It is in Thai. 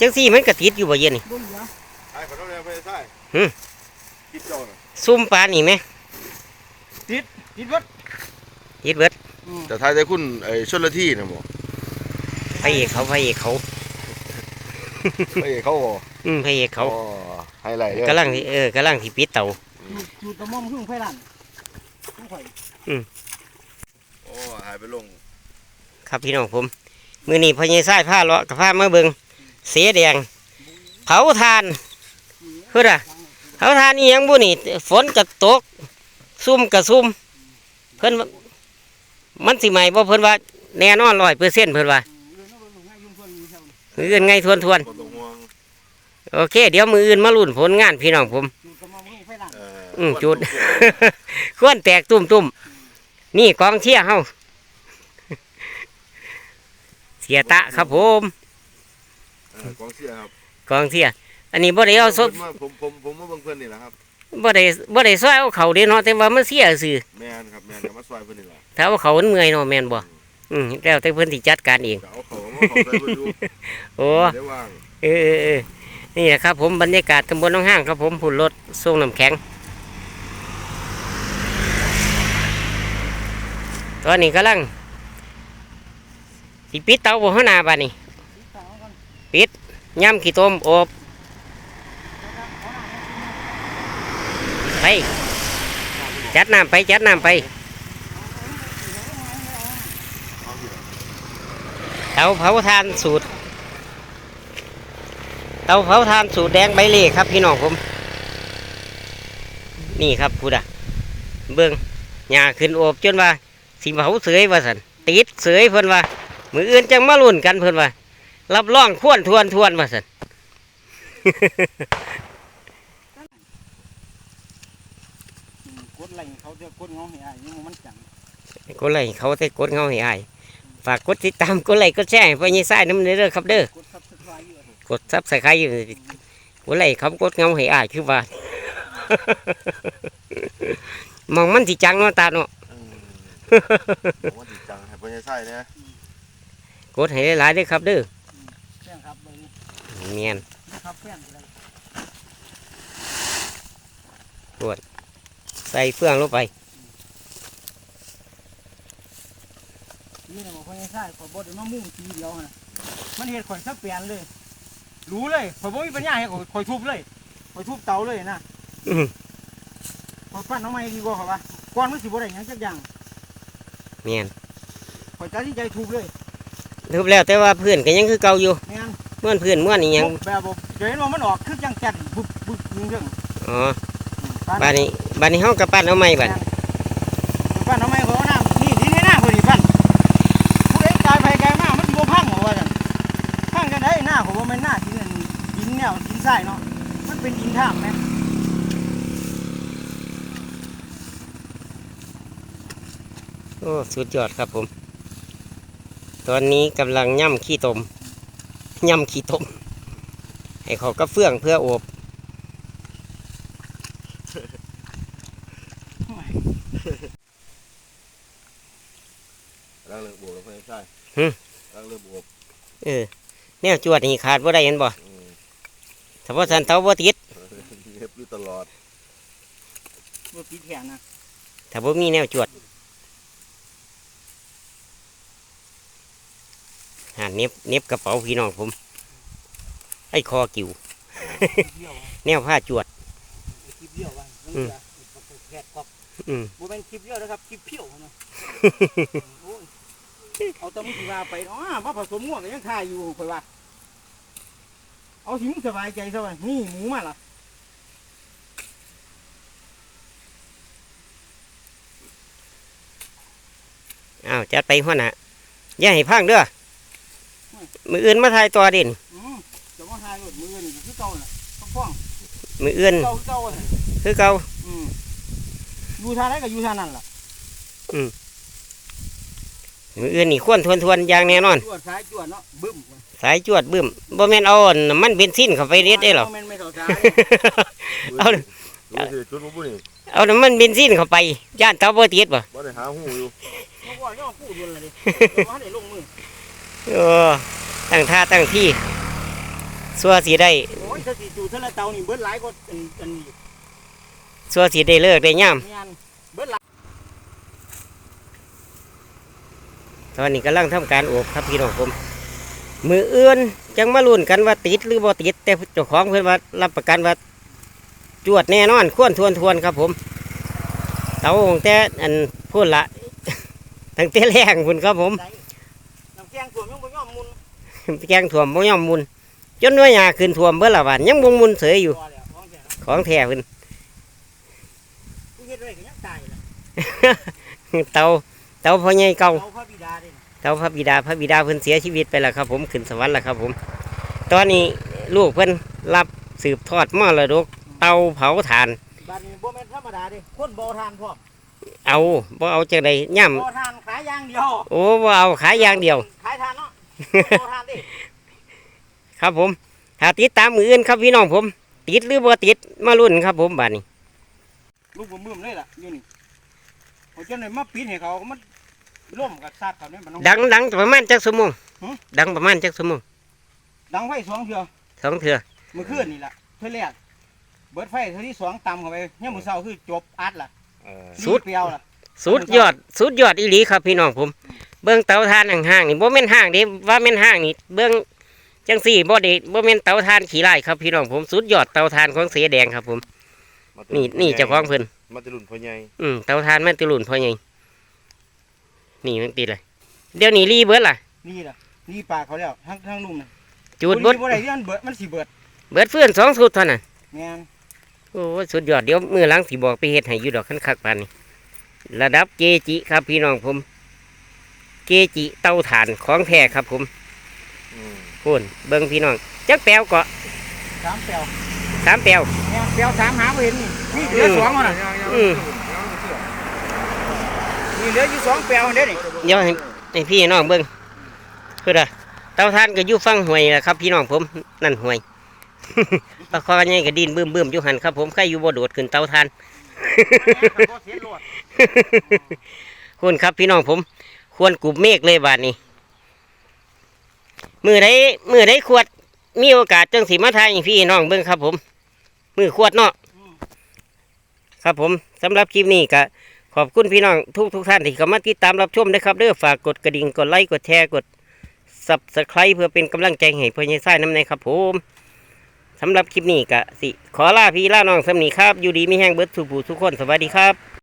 จังซี่มันก็ติดอยู่บ่เย็นนี่บ่เหลือใช่ขอโทษเลยไม่ใช่หืมคิดเจ้าน่ะซุ่มปลานี่ไหมติดวัดติดเบิดอืมแต่ทายใจคุณไอ้ชนละที่นะหมอพระเอกเขาพระเอกเขาไม่เขาบ่อืมพระเอกเขาอ๋อไฮไลท์เลยกำลังสิเออกำลังสิปิดเตาอยู่อยู่ตะม่อมพึ่งไฟลันต้องข่อยโอ้หายไปลง ครับพี่น้องผม มื้อนี้พ่อใหญ่สายผ้าเลาะกับผ้ามาเบิง เสียแดง เผาทานเฮ้อเผาทานนี่ยังบุนี่ ฝนก็ตก ซุ่มก็ซุ่มเพิ่นว่ามันสิใหม่บ่เพิ่นว่าแน่นอนร้อยเปอร์เซ็นต์เพิ่นว่าเออน้องบ่ลงให้ยุ่งเพิ่นอยู่แถวนี้มืออื่นไงทวนทวนบ่ต้องห่วงๆโอเค เดี๋ยวมืออื่นมาลุ้นผลงานพี่น้องผมอยู่ตะม่อมพึ่งไฟลันเอออืมจุดควรแตกตุ่มตุ่มๆนี่กองเชียร์เฮาเสียตะครับผมเออ กองเสียครับกองเชียร์อันนี้บ่ได้เอาซบพิ่นมาผมผมผมมาเบิ่งเพิ่นนี่แหละครับบ่ได้บ่ได้ซอยเอาเขาเด้เนาะแต่ว่ามันเสียซื่อแม่นครับแม่นจะมาซอยเพิ่นนี่แหละถ้าเอาเขามันเมื่อยเนาะแม่นบ่อืมแล้วแต่เพิ่นสิจัดการเองจะเอาเขามาเขาใส่เพิ่นอยู่โอ้ได้ว่างเออเออเออนี่แหละครับ ผมบรรยากาศตำบลหนองห้างครับผมผุนรถส่งน้ำแข็ง ตอนนี้กำลังสิปิดเตาบ่หัวหน้าบ้านนี่ติดตามกัน ปิดย่ำขี้ต้มอบไปจัดน้ำไปจัดน้ำไปเตาเผาทานสูตรเตาเผาทานสูตรแดงใบเล่ครับพี่น้องผม นี่ครับพูดอะเบิ้งหญ้าขึ้นโอบจนว่าสิเผาเสยว่าสันติดเสยเพิ่นว่ามืออื่นจังมาลุ่นกันเพิ่นว่า รับรองควนทวนทวนว่าสันอืมกดไหลเขาจะกดเงาให้อ้ายยังบ่มันจังกดไลค์เขาแต่กดเงาให้อายฝากกดติดตามกดไลค์กดแชร์ให้พ่อยี่ไส้น้ำเด้อครับเด้อกดซับสไครต์อยู่อะกดซับสไครต์อยู่กดไลค์เขากดเงาให้อายคือว่า มองมันสิจังเนาะตาเนาะอืมผมว่าดีจังให้เพิ่นจะใช่นะกดให้หลายๆเด้อครับเด้อ แป้งครับเบิ่ง เมียนนะครับแป้งอะไรใส่เฟืองลงไปนี่นะบอกว่าให้ใช่ขอยบ่ได้มามุ่งทีเดียวนะมันเฮ็ดข่อยซับเปลี่ยนเลย รู้เลยข่อยบ่มีปัญญาให้ข่อยข่อยทุบเลยข่อยทุบเตาเลยนะอื้อข่อยปั้นเอาไม้ดีกว่าข่อยว่าก่อนมันสิบ่ได้หยังจักอย่างเมียนข่อยตัดสินใจทุบเลยทุบแล้วแต่ว่าเพื่อนก็ยังคือเก่าอยู่แม่น ม้วนเพื่อนม้วนนี่ยังแบบบ่เดี๋ยวเห็นว่ามันออกคือจังจัดบึบบึบยิงเรื่องอ๋อบ้านนี้บ้านนี้เฮากระปั้นเอาไม้บัดปั้นเอาไม้ข่อยเอาน้ำนี่ที่นี่หน้าข่อยนี่ปั้นผู้ใดกายไปกายมามันสิบ่พังบ่ว่าซั่นพังกันได้หน้าข่อยบ่แม่นหน้าดินอันดินแนวดินทรายเนาะมันเป็นดินท่ามแม่โอ้สุดยอดครับผม ตอนนี้กำลังย่ำขี้ตม ย่ำขี้ตมให้เขาก็เฟื่องเพื่อโอบร่างเลือกบวกแล้วเพิ่นจะใช่ร่างเลือกบวกเออแนวจวดนี่ขาดบ่ได้เห็นบ่อืมถ้าว่าสันเตาบ่ติดเฮ็บอยู่ตลอดบ่ติดแขนนะถ้าบ่มีแนวจวด หาเน็บเน็บกระเป๋าพี่น้องผม ไอ้คอกิ่วเดียวแนวผ้าจวดคลิปเดียวว่ามันอืมจะแขกกอกอืมบ่เป็นคลิปเดียวนะครับคลิปเพี้ยวนะโอ้ยเอาแตะมุสิว่าไปอ๋อมาผสมง่วงก็ยังทายอยู่ข่อยว่าเอาสิมึงสบายใจซะว่านี่หมูมาล่ะอ้าวจัดไปหัวหน้าอย่าให้พังเด้อ มืออื่นมาถ่ายต่อเด่นอืมจะมาทายรถมือนี่ก็คือเก่าน่ะต้องฟ้องมืออื่นเก่าเก่าน่ะคือเก่าอืมอยู่ท่าไหนก็อยู่ท่านั้นล่ะมืออื่นนี่ควรทวนทวนๆอย่างแน่นอนจวดซ้ายจวดเนาะบึ้มสายจวดบึ้มบ่แม่นเอาน้ำมันเบนซินเข้าไปเด็ดได้หรอบ่แม่นไม่เท่าซ้ายเอาดูสิจุดบ่บุนี่เอาน้ำมันเบนซินเข้าไปย่านเตาบ่ติดบ่บ่ได้หาหูอยู่บ่ว่าย่อผู้ดวนละดิบ่ให้ได้ลงมือ เออตั้งท่าตั้งที่สัวสิได้โอ้ยถ้าสิจูเท่าละเตานี่เบิดหลายก็อันอันนี้สัวสิได้เลิกได้ย่ามงานเบิดหลายตอนนี้กำลังทำการโอบครับพี่น้องผม มือเอื่นจังมาลุ้นกันว่าติดหรือบ่ติด แต่เจ้าของเพิ่อนว่ารับประกันว่า จวดแน่นอนควรทวนทวนครับผม เตาของแต่อันพูดละ ตั้งแต่แรงพุ่นครับผมใดน้ำแกงตัวยังบ่ยอมมุน แกงถ่วมบ่ยอมมุนจนว่าหยาขึ้นถ่วมเบิ่ละวันยังบ่มุนเสยอยู่พอแล้วของแท้ของแท้เพิ่นผู้เฮ็ดไว้ก็ยังตายล่ะเตาเตาพ่อใหญ่เก่าเอาพระบิดาเด้น่ะเตาพระบิดาพระบิดาเพิ่นเสียชีวิตไปแล้วครับ ผมขึ้นสวรรค์แล้วครับ ผม ตอนนี้ลูกเพิ่นรับสืบทอดมรดกเตาเผาถ่านบัดนี้บ่แม่นธรรมดาเด้คนบ่ทานพร้อมเอาบ่เอาจังไดย่ำบ่ทานขายอย่างเดียวโอ้บ่เอาขายอย่างเดียว ครับผมถ้าติดตามมืออื่นครับพี่น้องผม ติดหรือบ่ติดมาลุ้นครับ ผมบัดนี้ลูกบ่มึมเลยล่ะอยู่นี่เขาจนได้มาปิดให้เขามันร่วมกับซากเขาเนี่ยมันต้องดังดังประมาณจักชั่วโมงฮะดังประมาณจักชั่วโมงดังไฟสองเทื่อสองเถื่อเมื่อคืนนี่ล่ะเทื่อแรกเบิดไฟเทื่อที่สองต่ำเข้าไปเนี่ยามมื้อเช้าคือจบอัดล่ะเออสุดรีบเปรียวล่ะสุดยอดสุดยอดอีหลีครับพี่น้องผม เบิ่งเตาถ่านห่างๆนี่บ่แม่นห่างเดิว่าแม่นห่างนี่เบิ่งจังสี่บ่ได้บ่แม่นเตาถ่านขี้ไร่ครับพี่น้องผมสุดยอดเตาถ่านของเสียแดงครับ ผมมาตินี่นี่เจ้าของเพิ่นมาติลุ่นพ่อใหญ่อืมเตาถ่านมันตะลุนพอไงนี่มันติดเลยเดี๋ยวนี้รีเบิดล่ะนี่ล่ะนี่ปากเขาแล้วทั้งทั้งลุมน่ะจูดบ่เบิดบ่ได้ที่มันเบิดมันสิเบิดเบิดเฟื่อนสองสุดเท่านั้นแม่นโอ้ยสุดยอดเดี๋ยวมือหล้างสิบอกไปเฮ็ดให้อยู่ดอกคันคักปานนี้ระดับเกจิครับพี่น้องผม เกจิเตาถ่านของแท้ครับผมอืมพูนเบิ่งพี่น้องจักแปลวเกาะสามแปลวสามแปลวแม่นแปลวสามหาบ่เห็นนี่นี่เหลือสองเอาน่ะอืมนี่เหลืออยู่สองแปลวเด้นี่เดี๋ยวให้ให้พี่น้องเบิ่งคืออะเตาถ่านก็อยู่ฟังห้วยล่ะครับ พี่น้องผมนั่นห้วยปลาคอใหญ่ก็ดินบึ้มบึ้มๆอยู่หันครับ ผมใครอยู่บ่โดดขึ้นเตาถ่านบ่เสียโลดคุณครับพี่น้องผม ควรกลุ่มเมฆเลยบาดนี้ มือไดมือไดขวด มีโอกาสจังสีมาทายพี่น้องเบิ่งครับผม มือขวดเนาะครับผมสำหรับคลิปนี้ก็ขอบคุณพี่น้องทุกทุกท่านที่เข้ามาติดตามรับชมนะครับเด้อฝากกดกระดิ่งกดไลค์กดแชร์กด subscribe เพื่อเป็นกำลังใจให้พ่อใหญ่ไส้น้ำในครับผมสำหรับคลิปนี้ก็สิ ขอลาพี่ลาน้องสำนีครับ อยู่ดีไม่แห้งเบิร์ดทุกผู้ทุกคน สวัสดีครับ